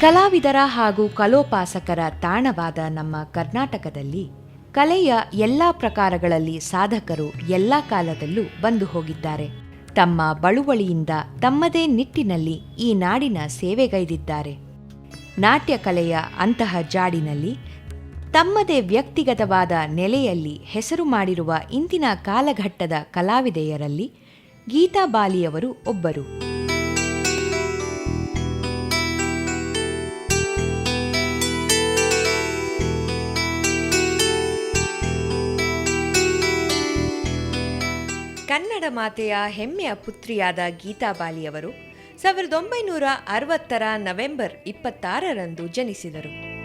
ಕಲಾವಿದರ ಹಾಗೂ ಕಲೋಪಾಸಕರ ತಾಣವಾದ ನಮ್ಮ ಕರ್ನಾಟಕದಲ್ಲಿ ಕಲೆಯ ಎಲ್ಲ ಪ್ರಕಾರಗಳಲ್ಲಿ ಸಾಧಕರು ಎಲ್ಲ ಕಾಲದಲ್ಲೂ ಬಂದು ಹೋಗಿದ್ದಾರೆ. ತಮ್ಮ ಬಳುವಳಿಯಿಂದ ತಮ್ಮದೇ ನಿಟ್ಟಿನಲ್ಲಿ ಈ ನಾಡಿನ ಸೇವೆಗೈದಿದ್ದಾರೆ. ನಾಟ್ಯ ಕಲೆಯ ಅಂತಹ ಜಾಡಿನಲ್ಲಿ ತಮ್ಮದೇ ವ್ಯಕ್ತಿಗತವಾದ ನೆಲೆಯಲ್ಲಿ ಹೆಸರು ಮಾಡಿರುವ ಇಂದಿನ ಕಾಲಘಟ್ಟದ ಕಲಾವಿದೆಯರಲ್ಲಿ ಗೀತಾ ಬಾಲಿಯವರು ಒಬ್ಬರು. ಮಾತೆಯ ಹೆಮ್ಮೆಯ ಪುತ್ರಿಯಾದ ಗೀತಾ ಬಾಲಿಯವರು ಸಾವಿರದ ಒಂಬೈನೂರ ಅರವತ್ತರ ನವೆಂಬರ್ ಇಪ್ಪತ್ತಾರರಂದು ಜನಿಸಿದರು.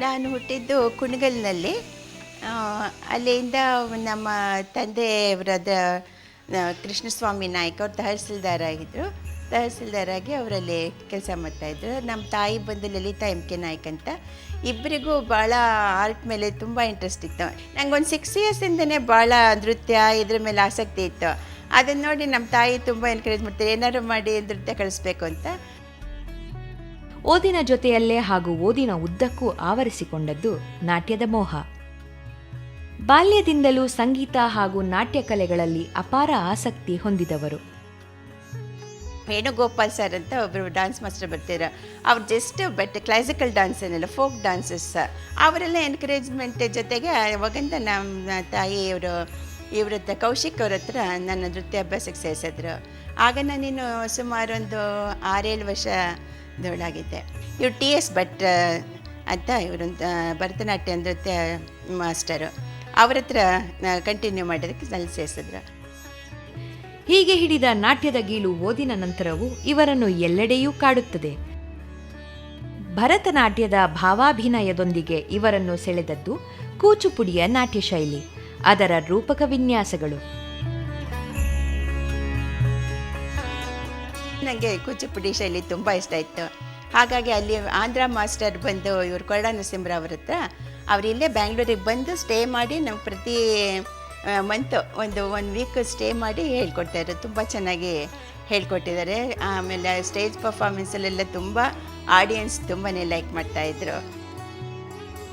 ನಾನು ಹುಟ್ಟಿದ್ದು ಕುಣಗಲ್ನಲ್ಲಿ. ಅಲ್ಲಿಂದ ನಮ್ಮ ತಂದೆಯವರಾದ ಕೃಷ್ಣಸ್ವಾಮಿ ನಾಯ್ಕ ಅವರು ತಹಸೀಲ್ದಾರ್ ಆಗಿದ್ದರು ತಹಸೀಲ್ದಾರ್ ಆಗಿ ಅವರಲ್ಲಿ ಕೆಲಸ ಮಾಡ್ತಾಯಿದ್ರು ನಮ್ಮ ತಾಯಿ ಬಂದು ಲಲಿತಾ ಎಂ ಕೆ ನಾಯ್ಕ್ ಅಂತ. ಇಬ್ಬರಿಗೂ ಭಾಳ ಆರ್ಟ್ ಮೇಲೆ ತುಂಬ ಇಂಟ್ರೆಸ್ಟ್ ಇತ್ತು. ನಂಗೊಂದು ಸಿಕ್ಸ್ ಇಯರ್ಸಿಂದನೇ ಭಾಳ ನೃತ್ಯ ಇದ್ರ ಮೇಲೆ ಆಸಕ್ತಿ ಇತ್ತು. ಅದನ್ನು ನೋಡಿ ನಮ್ಮ ತಾಯಿ ತುಂಬ ಎನ್ಕರೇಜ್ ಮಾಡ್ತಾರೆ, ಏನಾದ್ರು ಮಾಡಿ ನೃತ್ಯ ಕಳಿಸ್ಬೇಕು ಅಂತ. ಓದಿನ ಜೊತೆಯಲ್ಲೇ ಹಾಗೂ ಓದಿನ ಉದ್ದಕ್ಕೂ ಆವರಿಸಿಕೊಂಡದ್ದು ನಾಟ್ಯದ ಮೋಹ. ಬಾಲ್ಯದಿಂದಲೂ ಸಂಗೀತ ಹಾಗೂ ನಾಟ್ಯ ಕಲೆಗಳಲ್ಲಿ ಅಪಾರ ಆಸಕ್ತಿ ಹೊಂದಿದವರು. ವೇಣುಗೋಪಾಲ್ ಸರ್ ಅಂತ ಒಬ್ಬರು ಡ್ಯಾನ್ಸ್ ಮಾಸ್ಟರ್ ಬರ್ತಿದ್ರು. ಅವ್ರು ಜಸ್ಟ್ ಬಟ್ ಕ್ಲಾಸಿಕಲ್ ಡ್ಯಾನ್ಸ್ ಏನಿಲ್ಲ ಫೋಕ್ ಡ್ಯಾನ್ಸಸ್ ಅವರೆಲ್ಲ ಎನ್ಕರೇಜ್ಮೆಂಟ್ ಜೊತೆಗೆ ಅವಾಗಿಂದ ನಮ್ಮ ತಾಯಿಯವರು ಇವ್ರ ಹತ್ರ ಕೌಶಿಕ್ ಅವ್ರ ಹತ್ರ ನನ್ನ ನೃತ್ಯ ಅಭ್ಯಾಸಕ್ಕೆ ಸೇರಿಸಿದ್ರು. ಆಗ ನಾನಿನ್ನು ಸುಮಾರು ಒಂದು ಆರೇಳು ವರ್ಷದೊಳಗಿದ್ದೆ ಇವ್ರು ಟಿ ಎಸ್ ಭಟ್ ಅಂತ ಇವರೊಂದು ಭರತನಾಟ್ಯ ನೃತ್ಯ ಮಾಸ್ಟರು ಅವ್ರ ಹತ್ರ ಕಂಟಿನ್ಯೂ ಮಾಡೋದಕ್ಕೆ ನಲ್ಲಿ ಸೇರಿಸಿದ್ರು. ಹೀಗೆ ಹಿಡಿದ ನಾಟ್ಯದ ಗೀಳು ಓದಿನ ನಂತರವೂ ಇವರನ್ನು ಎಲ್ಲೆಡೆಯೂ ಕಾಡುತ್ತದೆ. ಭರತನಾಟ್ಯದ ಭಾವಾಭಿನಯದೊಂದಿಗೆ ಇವರನ್ನು ಸೆಳೆದದ್ದು ಕೂಚುಪುಡಿಯ ನಾಟ್ಯ ಶೈಲಿ ಅದರ ರೂಪಕ ವಿನ್ಯಾಸಗಳು. ನನಗೆ ಕೂಚುಪುಡಿ ಶೈಲಿ ತುಂಬ ಇಷ್ಟ ಇತ್ತು ಹಾಗಾಗಿ ಅಲ್ಲಿ ಆಂಧ್ರ ಮಾಸ್ಟರ್ ಬಂದು ಇವರು ಕೊರಡ ನರಸಿಂಹರಾವ್ ಅವ್ರ ಹತ್ರ ಅವರಿಲ್ಲೇ ಬ್ಯಾಂಗ್ಳೂರಿಗೆ ಬಂದು ಸ್ಟೇ ಮಾಡಿ ನಮ್ಮ ಪ್ರತಿ ಮಂತು ಒಂದು ಒನ್ ವೀಕ್ ಸ್ಟೇ ಮಾಡಿ ಹೇಳ್ಕೊಡ್ತಾಯಿದ್ರು ತುಂಬ ಚೆನ್ನಾಗಿ ಹೇಳ್ಕೊಟ್ಟಿದ್ದಾರೆ. ಆಮೇಲೆ ಸ್ಟೇಜ್ ಪರ್ಫಾರ್ಮೆನ್ಸಲ್ಲೆಲ್ಲ ತುಂಬ ಆಡಿಯನ್ಸ್ ತುಂಬಾ ಲೈಕ್ ಮಾಡ್ತಾಯಿದ್ರು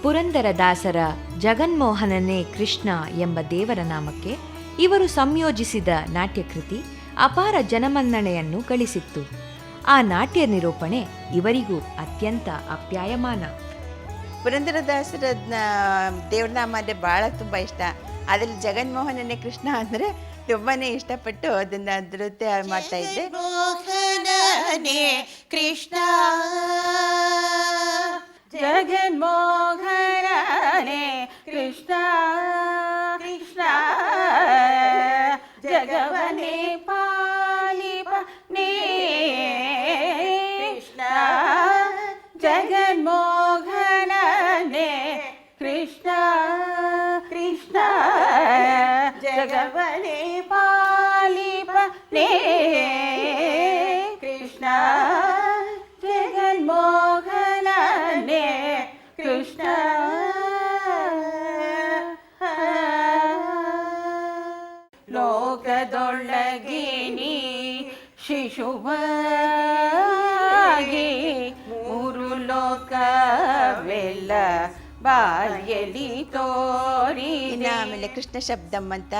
ಪುರಂದರದಾಸರ ಜಗನ್ಮೋಹನನೇ ಕೃಷ್ಣ ಎಂಬ ದೇವರ ನಾಮಕ್ಕೆ ಇವರು ಸಂಯೋಜಿಸಿದ ನಾಟ್ಯಕೃತಿ ಅಪಾರ ಜನಮನ್ನಣೆಯನ್ನು ಗಳಿಸಿತ್ತು. ಆ ನಾಟ್ಯ ನಿರೂಪಣೆ ಇವರಿಗೂ ಅತ್ಯಂತ ಅಪ್ಯಾಯಮಾನ. ಪುರಂದರದಾಸರ ದೇವ್ರನಾಮ ಅಂದರೆ ಭಾಳ ತುಂಬ ಇಷ್ಟ. ಅದರಲ್ಲಿ ಜಗನ್ಮೋಹನನೇ ಕೃಷ್ಣ ಅಂದರೆ ತುಂಬಾ ಇಷ್ಟಪಟ್ಟು ಅದನ್ನು ನೃತ್ಯ ಮಾಡ್ತಾ ಇದ್ದೆ. ಕೃಷ್ಣ. ಜಗನ್ಮೋಹನೇ ಕೃಷ್ಣ. ಕೃಷ್ಣ. ಜಗವನೇ ಪಾಲಿಪ ಲೋಕದೊಳಗಿನಿ ಶಿಶುವಾಗಿ ಮೂರು ಲೋಕವೆಲ್ಲ ಬಾಲ್ಯಲಿ ತೋರಿ ಆಮೇಲೆ ಕೃಷ್ಣ ಶಬ್ದಂ ಅಂತ,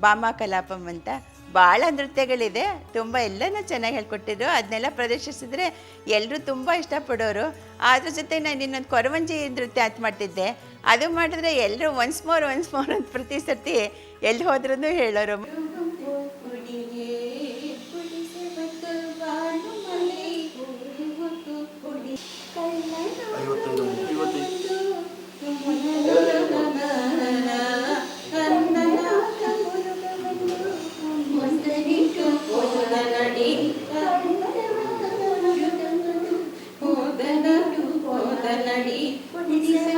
ಬಾಮಾ ಕಲಾಪಂ ಅಂತ ಭಾಳ ನೃತ್ಯಗಳಿದೆ. ತುಂಬ ಎಲ್ಲನೂ ಚೆನ್ನಾಗಿ ಹೇಳ್ಕೊಟ್ಟಿದ್ರು. ಅದನ್ನೆಲ್ಲ ಪ್ರದರ್ಶಿಸಿದ್ರೆ ಎಲ್ಲರೂ ತುಂಬ ಇಷ್ಟಪಡೋರು. ಅದ್ರ ಜೊತೆ ನಾನು ಇನ್ನೊಂದು ಕೊರವಂಜಿ ನೃತ್ಯ ಅಂತ ಮಾಡ್ತಿದ್ದೆ. ಅದು ಮಾಡಿದ್ರೆ ಎಲ್ಲರೂ ಒನ್ಸ್ ಮೋರ್ ಒನ್ಸ್ ಮೋರ್ ಅಂತ ಪ್ರತಿ ಸರ್ತಿ ಎಲ್ಲಿ ಹೋದ್ರೂ ಹೇಳೋರು. What did he say?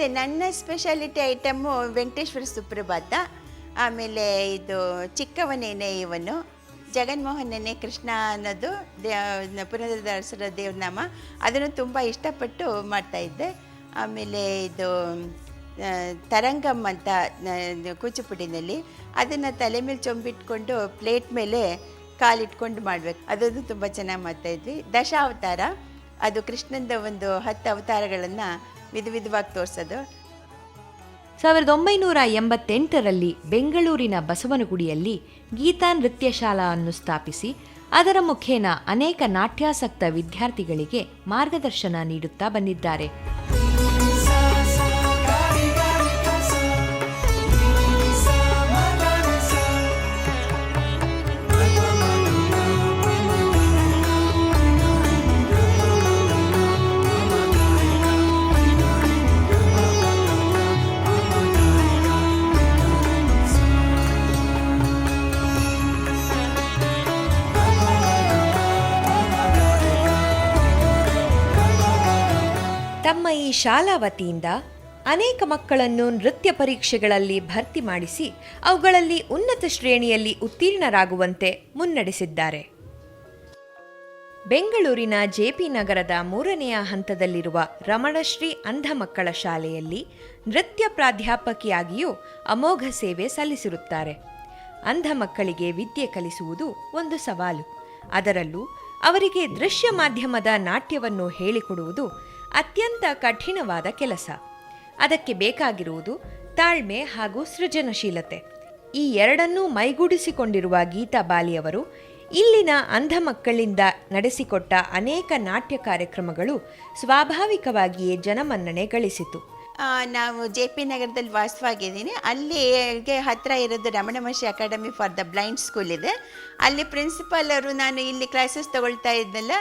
ಅದೇ, ನನ್ನ ಸ್ಪೆಷಾಲಿಟಿ ಐಟಮ್ಮು ವೆಂಕಟೇಶ್ವರ ಸುಪ್ರಭಾತ, ಆಮೇಲೆ ಇದು ಚಿಕ್ಕವನೇನೆ ಇವನು ಜಗನ್ಮೋಹನನೇ ಕೃಷ್ಣ ಅನ್ನೋದು ದೇ ಪುನರ್ದಾಸರ ದೇವ್ರನಾಮ ಅದನ್ನು ತುಂಬ ಇಷ್ಟಪಟ್ಟು ಮಾಡ್ತಾಯಿದ್ದೆ ಆಮೇಲೆ ಇದು ತರಂಗಮ್ ಅಂತ ಕೂಚುಪುಡಿನಲ್ಲಿ ಕೂಚಿಪುಡಿನಲ್ಲಿ. ಅದನ್ನು ತಲೆ ಮೇಲೆ ಚೊಂಬಿಟ್ಕೊಂಡು ಪ್ಲೇಟ್ ಮೇಲೆ ಕಾಲಿಟ್ಕೊಂಡು ಮಾಡಬೇಕು. ಅದೊಂದು ತುಂಬ ಚೆನ್ನಾಗಿ ಮಾಡ್ತಾಯಿದ್ವಿ ದಶಾವತಾರ. ಅದು ಕೃಷ್ಣಂದ ಒಂದು ಹತ್ತು ಅವತಾರಗಳನ್ನು ವಿಧ ವಿಧವಾಗಿ ತೋರಿಸೋದು. ಸಾವಿರದ ಒಂಬೈನೂರ ಎಂಬತ್ತೆಂಟರಲ್ಲಿ ಬೆಂಗಳೂರಿನ ಬಸವನಗುಡಿಯಲ್ಲಿ ಗೀತಾ ನೃತ್ಯ ಶಾಲಾವನ್ನು ಸ್ಥಾಪಿಸಿ, ಅದರ ಮುಖೇನ ಅನೇಕ ನಾಟ್ಯಾಸಕ್ತ ವಿದ್ಯಾರ್ಥಿಗಳಿಗೆ ಮಾರ್ಗದರ್ಶನ ನೀಡುತ್ತಾ ಬಂದಿದ್ದಾರೆ. ಶಾಲಾ ವತಿಯಿಂದ ಅನೇಕ ಮಕ್ಕಳನ್ನು ನೃತ್ಯ ಪರೀಕ್ಷೆಗಳಲ್ಲಿ ಭರ್ತಿ ಮಾಡಿಸಿ ಅವುಗಳಲ್ಲಿ ಉನ್ನತ ಶ್ರೇಣಿಯಲ್ಲಿ ಉತ್ತೀರ್ಣರಾಗುವಂತೆ ಮುನ್ನಡೆಸಿದ್ದಾರೆ. ಬೆಂಗಳೂರಿನ ಜೆಪಿ ನಗರದ ಮೂರನೆಯ ಹಂತದಲ್ಲಿರುವ ರಮಣಶ್ರೀ ಅಂಧ ಮಕ್ಕಳ ಶಾಲೆಯಲ್ಲಿ ನೃತ್ಯ ಪ್ರಾಧ್ಯಾಪಕಿಯಾಗಿಯೂ ಅಮೋಘ ಸೇವೆ ಸಲ್ಲಿಸಿರುತ್ತಾರೆ. ಅಂಧ ಮಕ್ಕಳಿಗೆ ವಿದ್ಯೆ ಕಲಿಸುವುದು ಒಂದು ಸವಾಲು. ಅದರಲ್ಲೂ ಅವರಿಗೆ ದೃಶ್ಯ ಮಾಧ್ಯಮದ ನಾಟ್ಯವನ್ನು ಹೇಳಿಕೊಡುವುದು ಅತ್ಯಂತ ಕಠಿಣವಾದ ಕೆಲಸ. ಅದಕ್ಕೆ ಬೇಕಾಗಿರುವುದು ತಾಳ್ಮೆ ಹಾಗೂ ಸೃಜನಶೀಲತೆ. ಈ ಎರಡನ್ನೂ ಮೈಗೂಡಿಸಿಕೊಂಡಿರುವ ಗೀತಾ ಬಾಲಿಯವರು ಇಲ್ಲಿನ ಅಂಧ ಮಕ್ಕಳಿಂದ ನಡೆಸಿಕೊಟ್ಟ ಅನೇಕ ನಾಟ್ಯ ಕಾರ್ಯಕ್ರಮಗಳು ಸ್ವಾಭಾವಿಕವಾಗಿಯೇ ಜನಮನ್ನಣೆ ಗಳಿಸಿತು. ನಾವು ಜೆ ಪಿ ನಗರದಲ್ಲಿ ವಾಸವಾಗಿದ್ದೀನಿ. ಅಲ್ಲಿಗೆ ಹತ್ತಿರ ಇರೋದು Ramana Maharshi academy for the blind school ಇದೆ. ಅಲ್ಲಿ ಪ್ರಿನ್ಸಿಪಾಲ್ ಅವರು ನಾನು ಇಲ್ಲಿ ಕ್ಲಾಸಸ್ ತಗೊಳ್ತಾ ಇದ್ನಲ್ಲ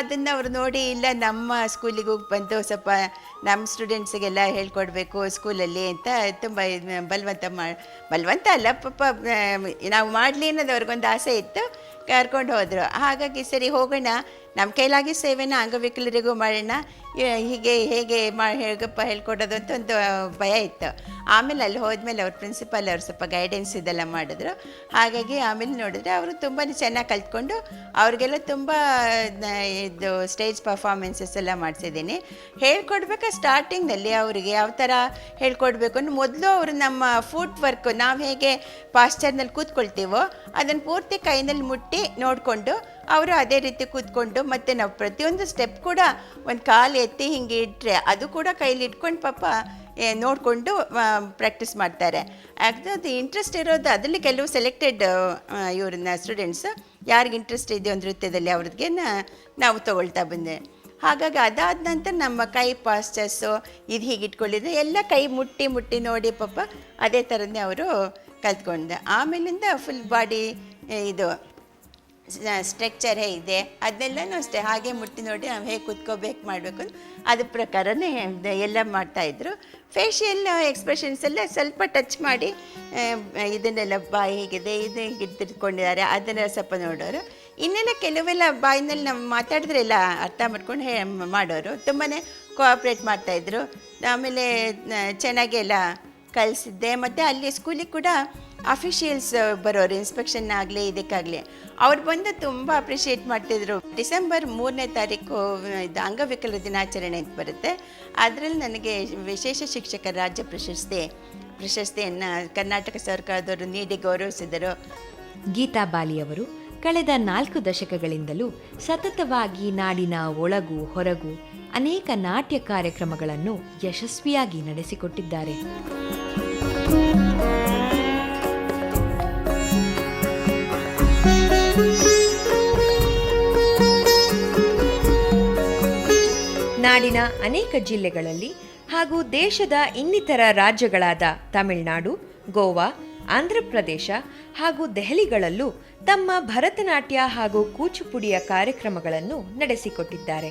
ಅದನ್ನು ಅವರು ನೋಡಿ ಇಲ್ಲ, ನಮ್ಮ ಸ್ಕೂಲಿಗೂ ಬಂದು ಸ್ವಲ್ಪ ನಮ್ಮ ಸ್ಟೂಡೆಂಟ್ಸಿಗೆಲ್ಲ ಹೇಳ್ಕೊಡ್ಬೇಕು ಸ್ಕೂಲಲ್ಲಿ ಅಂತ ತುಂಬ ಬಲವಂತ ಮಾ, ಬಲವಂತ ಅಲ್ಲ, ಪಾಪ ನಾವು ಮಾಡಲಿ ಅನ್ನೋದು ಅವ್ರಿಗೊಂದು ಆಸೆ ಇತ್ತು. ಕರ್ಕೊಂಡು ಹೋದರು. ಹಾಗಾಗಿ ಸರಿ, ಹೋಗೋಣ. ನಮ್ಮ ಕೈಲಾಗಿ ಸೇವೆನ ಅಂಗವಿಕಲರಿಗೂ ಮಾಡೋಣ. ಹೀಗೆ, ಹೇಗೆ ಮಾ, ಹೇಗಪ್ಪ ಹೇಳ್ಕೊಡೋದು ಅಂತ ಒಂದು ಭಯ ಇತ್ತು. ಆಮೇಲೆ ಅಲ್ಲಿ ಹೋದ್ಮೇಲೆ ಅವ್ರ ಪ್ರಿನ್ಸಿಪಾಲ್ ಅವ್ರು ಸ್ವಲ್ಪ ಗೈಡೆನ್ಸ್ ಇದೆಲ್ಲ ಮಾಡಿದ್ರು. ಹಾಗಾಗಿ ಆಮೇಲೆ ನೋಡಿದ್ರೆ ಅವರು ತುಂಬಾ ಚೆನ್ನಾಗಿ ಕಲ್ತ್ಕೊಂಡು ಅವ್ರಿಗೆಲ್ಲ ತುಂಬ ಇದು ಸ್ಟೇಜ್ ಪರ್ಫಾರ್ಮೆನ್ಸಸ್ ಎಲ್ಲ ಮಾಡಿಸಿದ್ದೀನಿ. ಹೇಳ್ಕೊಡ್ಬೇಕಾ ಸ್ಟಾರ್ಟಿಂಗ್ನಲ್ಲಿ ಅವರಿಗೆ ಯಾವ ಥರ ಹೇಳ್ಕೊಡ್ಬೇಕು ಅಂದ್ರೆ ಮೊದಲು ಅವರು ನಮ್ಮ ಫುಟ್ ವರ್ಕ್ ನಾವು ಹೇಗೆ ಪಾಶ್ಚರ್ನಲ್ಲಿ ಕೂತ್ಕೊಳ್ತೀವೋ ಅದನ್ನು ಪೂರ್ತಿ ಕೈನಲ್ಲಿ ಮುಟ್ಟಿ ನೋಡಿಕೊಂಡು ಅವರು ಅದೇ ರೀತಿ ಕೂತ್ಕೊಂಡು ಮತ್ತು ನಾವು ಪ್ರತಿಯೊಂದು ಸ್ಟೆಪ್ ಕೂಡ ಒಂದು ಕಾಲು ಎತ್ತಿ ಹಿಂಗೆ ಇಟ್ಟರೆ ಅದು ಕೂಡ ಕೈಲಿ ಇಟ್ಕೊಂಡು ಪಾಪ ನೋಡಿಕೊಂಡು ಪ್ರಾಕ್ಟೀಸ್ ಮಾಡ್ತಾರೆ. ಅದು ಇಂಟ್ರೆಸ್ಟ್ ಇರೋದು ಅದರಲ್ಲಿ ಕೆಲವು ಸೆಲೆಕ್ಟೆಡ್ ಇವ್ರನ್ನ ಸ್ಟೂಡೆಂಟ್ಸ್ ಯಾರಿಗೆ ಇಂಟ್ರೆಸ್ಟ್ ಇದೆಯೋ ನೃತ್ಯದಲ್ಲಿ ಅವ್ರಿಗೆ ನಾವು ತಗೊಳ್ತಾ ಬಂದೆ. ಹಾಗಾಗಿ ಅದಾದ ನಂತರ ನಮ್ಮ ಕೈ ಪಾಸ್ಚರ್ಸು ಇದು ಹೀಗೆ ಇಟ್ಕೊಂಡಿದ್ರೆ ಎಲ್ಲ ಕೈ ಮುಟ್ಟಿ ಮುಟ್ಟಿ ನೋಡಿ ಪಾಪ ಅದೇ ಥರನೇ ಅವರು ಕಲ್ತ್ಕೊಂಡೆ ಆಮೇಲಿಂದ ಫುಲ್ ಬಾಡಿ ಇದು ಸ್ಟ್ರಕ್ಚರ್ ಇದೆ. ಅದನ್ನೆಲ್ಲನೂ ಅಷ್ಟೇ. ಹಾಗೆ ಮುಟ್ಟಿ ನೋಡಿ ನಾವು ಹೇಗೆ ಕುತ್ಕೋಬೇಕು, ಮಾಡಬೇಕು ಅದ್ರ ಪ್ರಕಾರನೇ ಎಲ್ಲ ಮಾಡ್ತಾಯಿದ್ರು ಫೇಶಿಯಲ್ ಎಕ್ಸ್ಪ್ರೆಷನ್ಸ್ ಎಲ್ಲ ಸ್ವಲ್ಪ ಟಚ್ ಮಾಡಿ ಇದನ್ನೆಲ್ಲ ಬಾಯಿ ಹೇಗಿದೆ, ಇದು ಹೀಗೆ ತಿರ್ಕೊಂಡಿದ್ದಾರೆ ಅದನ್ನೆಲ್ಲ ಸ್ವಲ್ಪ ನೋಡೋರು. ಇನ್ನೆಲ್ಲ ಕೆಲವೆಲ್ಲ ಬಾಯಿನಲ್ಲಿ ನಾವು ಮಾತಾಡಿದ್ರೆಲ್ಲ ಅರ್ಥ ಮಾಡ್ಕೊಂಡು ಹೇ, ಮಾಡೋರು. ತುಂಬಾ ಕೋಆಪ್ರೇಟ್ ಮಾಡ್ತಾಯಿದ್ರು ಆಮೇಲೆ ಚೆನ್ನಾಗೆಲ್ಲ ಕಲಿಸಿದ್ದೆ. ಮತ್ತು ಅಲ್ಲಿ ಸ್ಕೂಲಿಗೆ ಕೂಡ ಅಫಿಷಿಯಲ್ಸ್ ಬರೋರು ಇನ್ಸ್ಪೆಕ್ಷನ್ ಆಗಲಿ, ಇದಕ್ಕಾಗಲಿ. ಅವ್ರು ಬಂದು ತುಂಬ ಅಪ್ರಿಷಿಯೇಟ್ ಮಾಡ್ತಿದ್ರು. ಡಿಸೆಂಬರ್ ಮೂರನೇ ತಾರೀಕು, ಇದು ಅಂಗವಿಕಲ ದಿನಾಚರಣೆ ಅಂತ ಬರುತ್ತೆ. ಅದರಲ್ಲಿ ನನಗೆ ವಿಶೇಷ ಶಿಕ್ಷಕ ರಾಜ್ಯ ಪ್ರಶಸ್ತಿ, ಪ್ರಶಸ್ತಿಯನ್ನು ಕರ್ನಾಟಕ ಸರ್ಕಾರದವರು ನೀಡಿ ಗೌರವಿಸಿದರು. ಗೀತಾ ಬಾಲಿಯವರು ಕಳೆದ ನಾಲ್ಕು ದಶಕಗಳಿಂದಲೂ ಸತತವಾಗಿ ನಾಡಿನ ಒಳಗು, ಹೊರಗು ಅನೇಕ ನಾಟ್ಯ ಕಾರ್ಯಕ್ರಮಗಳನ್ನು ಯಶಸ್ವಿಯಾಗಿ ನಡೆಸಿಕೊಟ್ಟಿದ್ದಾರೆ. ನಾಡಿನ ಅನೇಕ ಜಿಲ್ಲೆಗಳಲ್ಲಿ ಹಾಗೂ ದೇಶದ ಇನ್ನಿತರ ರಾಜ್ಯಗಳಾದ ತಮಿಳುನಾಡು, ಗೋವಾ, ಆಂಧ್ರಪ್ರದೇಶ ಹಾಗೂ ದೆಹಲಿಗಳಲ್ಲೂ ತಮ್ಮ ಭರತನಾಟ್ಯ ಹಾಗೂ ಕೂಚುಪುಡಿಯ ಕಾರ್ಯಕ್ರಮಗಳನ್ನು ನಡೆಸಿಕೊಟ್ಟಿದ್ದಾರೆ.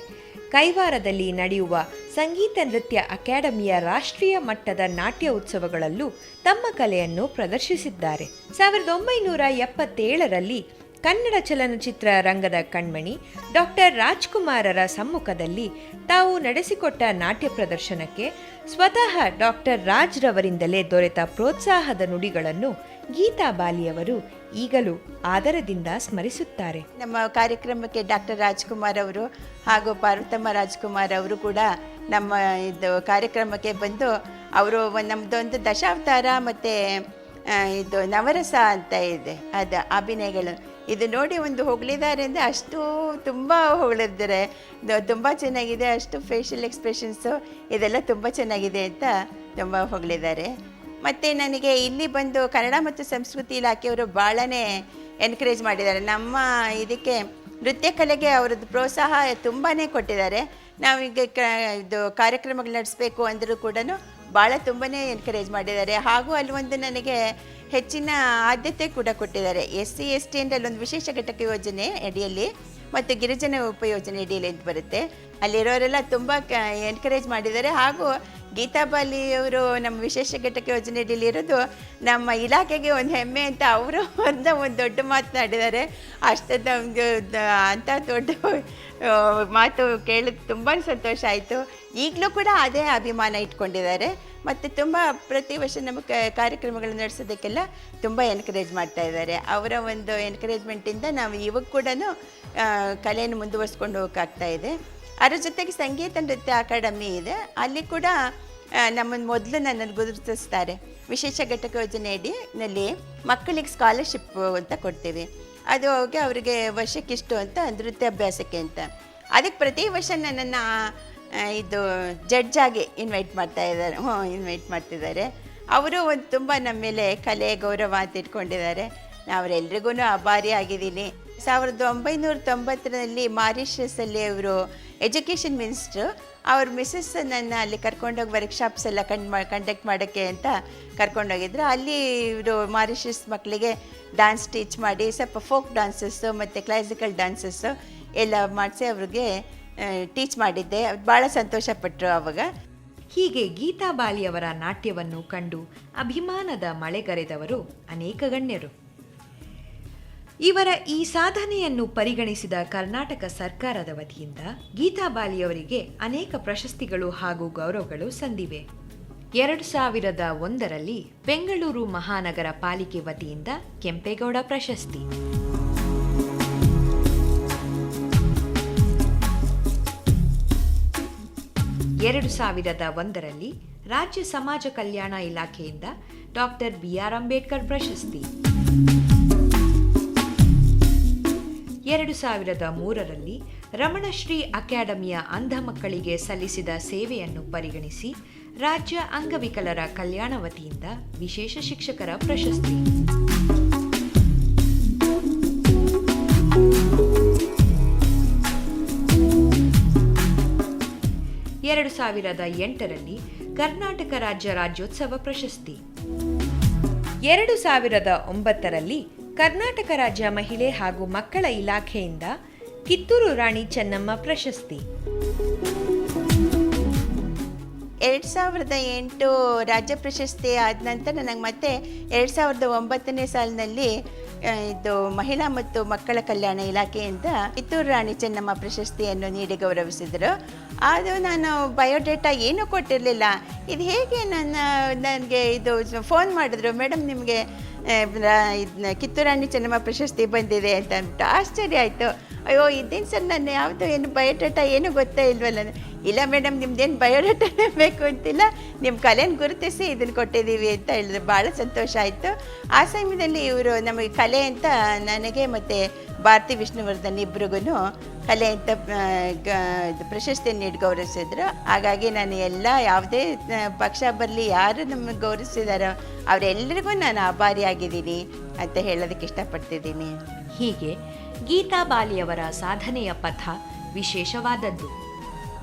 ಕೈವಾರದಲ್ಲಿ ನಡೆಯುವ ಸಂಗೀತ ನೃತ್ಯ ಅಕಾಡೆಮಿಯ ರಾಷ್ಟ್ರೀಯ ಮಟ್ಟದ ನಾಟ್ಯ ಉತ್ಸವಗಳಲ್ಲೂ ತಮ್ಮ ಕಲೆಯನ್ನು ಪ್ರದರ್ಶಿಸಿದ್ದಾರೆ. ಸಾವಿರದ ಒಂಬೈನೂರ ಎಪ್ಪತ್ತೇಳರಲ್ಲಿ ಕನ್ನಡ ಚಲನಚಿತ್ರ ರಂಗದ ಕಣ್ಮಣಿ ಡಾಕ್ಟರ್ ರಾಜ್ಕುಮಾರರ ಸಮ್ಮುಖದಲ್ಲಿ ತಾವು ನಡೆಸಿಕೊಟ್ಟ ನಾಟ್ಯ ಪ್ರದರ್ಶನಕ್ಕೆ ಸ್ವತಃ ಡಾಕ್ಟರ್ ರಾಜ್ರವರಿಂದಲೇ ದೊರೆತ ಪ್ರೋತ್ಸಾಹದ ನುಡಿಗಳನ್ನು ಗೀತಾ ಬಾಲಿಯವರು ಈಗಲೂ ಆದರದಿಂದ ಸ್ಮರಿಸುತ್ತಾರೆ. ನಮ್ಮ ಕಾರ್ಯಕ್ರಮಕ್ಕೆ ಡಾಕ್ಟರ್ ರಾಜ್ಕುಮಾರ್ ಅವರು ಹಾಗೂ ಪಾರ್ವತಮ್ಮ ರಾಜ್ಕುಮಾರ್ ಅವರು ಕೂಡ ನಮ್ಮ ಇದು ಕಾರ್ಯಕ್ರಮಕ್ಕೆ ಬಂದು ಅವರು ನಮ್ಮದೊಂದು ದಶಾವತಾರ ಮತ್ತು ಇದು ನವರಸ ಅಂತ ಇದೆ. ಅದು ಅಭಿನಯಗಳು. ಇದು ನೋಡಿ ಒಂದು ಹೊಗಳಿದ್ದಾರೆ ಅಂದರೆ ಅಷ್ಟು ತುಂಬ ಹೊಗಳಿದ್ದಾರೆ ತುಂಬ ಚೆನ್ನಾಗಿದೆ, ಅಷ್ಟು ಫೇಶಿಯಲ್ ಎಕ್ಸ್ಪ್ರೆಷನ್ಸು ಇದೆಲ್ಲ ತುಂಬ ಚೆನ್ನಾಗಿದೆ ಅಂತ ತುಂಬ ಹೊಗಳಿದ್ದಾರೆ. ಮತ್ತು ನನಗೆ ಇಲ್ಲಿ ಬಂದು ಕನ್ನಡ ಮತ್ತು ಸಂಸ್ಕೃತಿ ಇಲಾಖೆಯವರು ಭಾಳನೇ ಎನ್ಕರೇಜ್ ಮಾಡಿದ್ದಾರೆ. ನಮ್ಮ ಇದಕ್ಕೆ ನೃತ್ಯ ಕಲೆಗೆ ಅವರದ್ದು ಪ್ರೋತ್ಸಾಹ ತುಂಬಾ ಕೊಟ್ಟಿದ್ದಾರೆ. ನಾವೀಗ ಕ, ಇದು ಕಾರ್ಯಕ್ರಮಗಳು ನಡೆಸಬೇಕು ಅಂದರೂ ಕೂಡ ಭಾಳ ತುಂಬಾ ಎನ್ಕರೇಜ್ ಮಾಡಿದ್ದಾರೆ. ಹಾಗೂ ಅಲ್ಲಿ ಒಂದು ನನಗೆ ಹೆಚ್ಚಿನ ಆದ್ಯತೆ ಕೂಡ ಕೊಟ್ಟಿದ್ದಾರೆ. ಎಸ್ ಸಿ, ಎಸ್ ಟಿ ಅಂದರೆ ಅಲ್ಲೊಂದು ವಿಶೇಷ ಘಟಕ ಯೋಜನೆ ಅಡಿಯಲ್ಲಿ ಮತ್ತು ಗಿರಿಜನ ಉಪಯೋಜನೆ ಅಡಿಯಲ್ಲಿ ಅಂತ ಬರುತ್ತೆ. ಅಲ್ಲಿರೋರೆಲ್ಲ ತುಂಬ ಎನ್ಕರೇಜ್ ಮಾಡಿದ್ದಾರೆ. ಹಾಗೂ ಗೀತಾ ಬಾಲಿ ಅವರು ನಮ್ಮ ವಿಶೇಷ ಘಟಕ ಯೋಜನೆಯಲ್ಲಿ ಇರೋದು ನಮ್ಮ ಇಲಾಖೆಗೆ ಒಂದು ಹೆಮ್ಮೆ ಅಂತ ಅವರು ಒಂದು ಒಂದು ದೊಡ್ಡ ಮಾತನಾಡಿದ್ದಾರೆ ಅಷ್ಟು ನಮಗೆ ಅಂಥ ದೊಡ್ಡ ಮಾತು ಕೇಳಿದ ತುಂಬ ಸಂತೋಷ ಆಯಿತು. ಈಗಲೂ ಕೂಡ ಅದೇ ಅಭಿಮಾನ ಇಟ್ಕೊಂಡಿದ್ದಾರೆ. ಮತ್ತು ತುಂಬ ಪ್ರತಿ ವರ್ಷ ನಮ್ಮ ಕಾರ್ಯಕ್ರಮಗಳು ನಡೆಸೋದಕ್ಕೆಲ್ಲ ತುಂಬ ಎನ್ಕರೇಜ್ ಮಾಡ್ತಾ ಇದ್ದಾರೆ. ಅವರ ಒಂದು ಎನ್ಕರೇಜ್ಮೆಂಟಿಂದ ನಾವು ಇವಾಗ ಕೂಡ ಕಲೆಯನ್ನು ಮುಂದುವರಿಸ್ಕೊಂಡು ಹೋಗೋಕ್ಕಾಗ್ತಾ ಇದೆ. ಅದರ ಜೊತೆಗೆ ಸಂಗೀತ ನೃತ್ಯ ಅಕಾಡೆಮಿ ಇದೆ. ಅಲ್ಲಿ ಕೂಡ ನಮ್ಮನ್ನು ಮೊದಲು ನನ್ನನ್ನು ಗುರುತಿಸ್ತಾರೆ. ವಿಶೇಷ ಘಟಕ ಯೋಜನೆ ಅಡಿನಲ್ಲಿ ಮಕ್ಕಳಿಗೆ ಸ್ಕಾಲರ್ಶಿಪ್ ಅಂತ ಕೊಡ್ತೀವಿ. ಅದು ಹೋಗಿ ಅವರಿಗೆ ವರ್ಷಕ್ಕಿಷ್ಟು ಅಂತ ನೃತ್ಯಾಭ್ಯಾಸಕ್ಕೆ ಅಂತ. ಅದಕ್ಕೆ ಪ್ರತಿ ವರ್ಷ ನನ್ನನ್ನು ಇದು ಜಡ್ಜ್ ಆಗಿ ಇನ್ವೈಟ್ ಮಾಡ್ತಾ ಇದ್ದಾರೆ. ಹ್ಞೂ ಇನ್ವೈಟ್ ಮಾಡ್ತಿದ್ದಾರೆ. ಅವರು ಒಂದು ತುಂಬ ನಮ್ಮ ಮೇಲೆ ಕಲೆ, ಗೌರವ ಅಂತ ಇಟ್ಕೊಂಡಿದ್ದಾರೆ. ಅವರೆಲ್ರಿಗೂ ಆಭಾರಿ ಆಗಿದ್ದೀನಿ. ಸಾವಿರದ ಒಂಬೈನೂರ ತೊಂಬತ್ತರಲ್ಲಿ ಮಾರಿಷಸಲ್ಲಿ ಅವರು ಎಜುಕೇಷನ್ ಮಿನಿಸ್ಟ್ರು ಅವ್ರ ಮಿಸ್ಸಸ್ ನನ್ನ ಅಲ್ಲಿ ಕರ್ಕೊಂಡೋಗಿ ವರ್ಕ್ಶಾಪ್ಸ್ ಎಲ್ಲ ಕಂಡ್ ಮಾ ಕಂಡಕ್ಟ್ ಮಾಡೋಕ್ಕೆ ಅಂತ ಕರ್ಕೊಂಡೋಗಿದ್ರು. ಅಲ್ಲಿ ಇವರು ಮಾರಿಷಸ್ ಮಕ್ಕಳಿಗೆ ಡ್ಯಾನ್ಸ್ ಟೀಚ್ ಮಾಡಿ, ಸ್ವಲ್ಪ ಫೋಕ್ ಡ್ಯಾನ್ಸಸ್ಸು ಮತ್ತು ಕ್ಲಾಸಿಕಲ್ ಡ್ಯಾನ್ಸಸ್ಸು ಎಲ್ಲ ಮಾಡಿಸಿ ಅವ್ರಿಗೆ ಟೀಚ್ ಮಾಡಿದ್ದೆ. ಭಾಳ ಸಂತೋಷಪಟ್ಟರು ಆವಾಗ ಹೀಗೆ ಗೀತಾ ಬಾಲಿಯವರ ನಾಟ್ಯವನ್ನು ಕಂಡು ಅಭಿಮಾನದ ಮಳೆಗರೆದವರು ಅನೇಕ ಗಣ್ಯರು. ಇವರ ಈ ಸಾಧನೆಯನ್ನು ಪರಿಗಣಿಸಿದ ಕರ್ನಾಟಕ ಸರ್ಕಾರದ ವತಿಯಿಂದ ಗೀತಾ ಬಾಲಿಯವರಿಗೆ ಅನೇಕ ಪ್ರಶಸ್ತಿಗಳು ಹಾಗೂ ಗೌರವಗಳು ಸಂದಿವೆ. ಎರಡು ಸಾವಿರದ ಒಂದರಲ್ಲಿ ಬೆಂಗಳೂರು ಮಹಾನಗರ ಪಾಲಿಕೆ ವತಿಯಿಂದ ಕೆಂಪೇಗೌಡ ಪ್ರಶಸ್ತಿ. ಎರಡು ಸಾವಿರದ ಒಂದರಲ್ಲಿ ರಾಜ್ಯ ಸಮಾಜ ಕಲ್ಯಾಣ ಇಲಾಖೆಯಿಂದ ಡಾಕ್ಟರ್ ಬಿಆರ್ ಅಂಬೇಡ್ಕರ್ ಪ್ರಶಸ್ತಿ. ಎರಡು ಸಾವಿರದ ಮೂರರಲ್ಲಿ ರಮಣಶ್ರೀ ಅಕಾಡೆಮಿಯ ಅಂಧ ಮಕ್ಕಳಿಗೆ ಸಲ್ಲಿಸಿದ ಸೇವೆಯನ್ನು ಪರಿಗಣಿಸಿ ರಾಜ್ಯ ಅಂಗವಿಕಲರ ಕಲ್ಯಾಣ ವತಿಯಿಂದ ವಿಶೇಷ ಶಿಕ್ಷಕರ ಪ್ರಶಸ್ತಿ. ಎರಡು ಸಾವಿರದ ಎಂಟರಲ್ಲಿ ಕರ್ನಾಟಕ ರಾಜ್ಯ ರಾಜ್ಯೋತ್ಸವ ಪ್ರಶಸ್ತಿ. ಎರಡು ಸಾವಿರದ ಒಂಬತ್ತರಲ್ಲಿ ಕರ್ನಾಟಕ ರಾಜ್ಯ ಮಹಿಳೆ ಹಾಗೂ ಮಕ್ಕಳ ಇಲಾಖೆಯಿಂದ ಕಿತ್ತೂರು ರಾಣಿ ಚೆನ್ನಮ್ಮ ಪ್ರಶಸ್ತಿ. ಎರಡು ಸಾವಿರದ ಎಂಟು ರಾಜ್ಯ ಪ್ರಶಸ್ತಿ ಆದ ನಂತರ ನನಗೆ ಮತ್ತೆ ಎರಡು ಸಾವಿರದ ಒಂಬತ್ತನೇ ಸಾಲಿನಲ್ಲಿ ಇದು ಮಹಿಳಾ ಮತ್ತು ಮಕ್ಕಳ ಕಲ್ಯಾಣ ಇಲಾಖೆಯಿಂದ ಕಿತ್ತೂರು ರಾಣಿ ಚೆನ್ನಮ್ಮ ಪ್ರಶಸ್ತಿಯನ್ನು ನೀಡಿ ಗೌರವಿಸಿದರು. ಅದು ನಾನು ಬಯೋಡೇಟಾ ಏನೂ ಕೊಟ್ಟಿರಲಿಲ್ಲ. ಇದು ಹೇಗೆ ನನ್ನ, ನನಗೆ ಇದು ಫೋನ್ ಮಾಡಿದ್ರು. ಮೇಡಮ್, ನಿಮಗೆ ಇದನ್ನ ಕಿತ್ತೂರು ರಾಣಿ ಚೆನ್ನಮ್ಮ ಪ್ರಶಸ್ತಿ ಬಂದಿದೆ ಅಂತ ಅಂದ್ಬಿಟ್ಟು ಆಶ್ಚರ್ಯ ಆಯಿತು. ಅಯ್ಯೋ ಇದ್ದೀನಿ ಸರ್ ನನ್ನ ಯಾವುದು ಏನು ಬಯೋಡಾಟ ಏನು ಗೊತ್ತೇ ಇಲ್ವಲ್ಲ. ಇಲ್ಲ ಮೇಡಮ್, ನಿಮ್ದೇನು ಬಯೋಡಾಟನೇ ಬೇಕು ಅಂತಿಲ್ಲ. ನಿಮ್ಮ ಕಲೆನ ಗುರುತಿಸಿ ಇದನ್ನು ಕೊಟ್ಟಿದ್ದೀವಿ ಅಂತ ಹೇಳಿದ್ರು. ಭಾಳ ಸಂತೋಷ ಆಯಿತು. ಆ ಸಮಯದಲ್ಲಿ ಇವರು ನಮಗೆ ಕಲೆ ಅಂತ ನನಗೆ ಮತ್ತು ಭಾರತಿ ವಿಷ್ಣುವರ್ಧನ್ ಇಬ್ರಿಗೂ ಕಲೆ ಅಂತ ಪ್ರಶಸ್ತಿಯನ್ನು ನೀಡಿ ಗೌರವಿಸಿದ್ರು. ಹಾಗಾಗಿ ನಾನು ಎಲ್ಲ ಯಾವುದೇ ಪಕ್ಷ ಬರಲಿ, ಯಾರು ನಮಗೆ ಗೌರವಿಸಿದಾರೋ ಅವರೆಲ್ಲರಿಗೂ ನಾನು ಆಭಾರಿಯಾಗಿದ್ದೀನಿ ಅಂತ ಹೇಳೋದಕ್ಕೆ ಇಷ್ಟಪಡ್ತಿದ್ದೀನಿ. ಹೀಗೆ ಗೀತಾ ಬಾಲಿಯವರ ಸಾಧನೆಯ ಪಥ ವಿಶೇಷವಾದದ್ದು.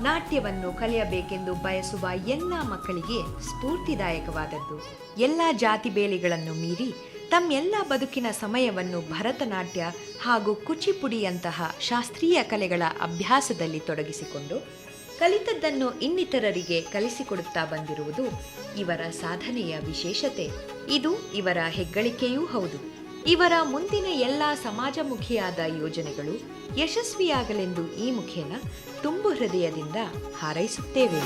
ನಾಟ್ಯವನ್ನು ಕಲಿಯಬೇಕೆಂದು ಬಯಸುವ ಎಲ್ಲ ಮಕ್ಕಳಿಗೆ ಸ್ಫೂರ್ತಿದಾಯಕವಾದದ್ದು. ಎಲ್ಲ ಜಾತಿ ಬೇಲಿಗಳನ್ನು ಮೀರಿ ತಮ್ಮೆಲ್ಲ ಬದುಕಿನ ಸಮಯವನ್ನು ಭರತನಾಟ್ಯ ಹಾಗೂ ಕುಚಿಪುಡಿಯಂತಹ ಶಾಸ್ತ್ರೀಯ ಕಲೆಗಳ ಅಭ್ಯಾಸದಲ್ಲಿ ತೊಡಗಿಸಿಕೊಂಡು ಕಲಿತದ್ದನ್ನು ಇನ್ನಿತರರಿಗೆ ಕಲಿಸಿಕೊಡುತ್ತಾ ಬಂದಿರುವುದು ಇವರ ಸಾಧನೆಯ ವಿಶೇಷತೆ. ಇದು ಇವರ ಹೆಗ್ಗಳಿಕೆಯೂ ಹೌದು. ಇವರ ಮುಂದಿನ ಎಲ್ಲ ಸಮಾಜಮುಖಿಯಾದ ಯೋಜನೆಗಳು ಯಶಸ್ವಿಯಾಗಲೆಂದು ಈ ಮುಖೇನ ತುಂಬು ಹೃದಯದಿಂದ ಹಾರೈಸುತ್ತೇವೆ.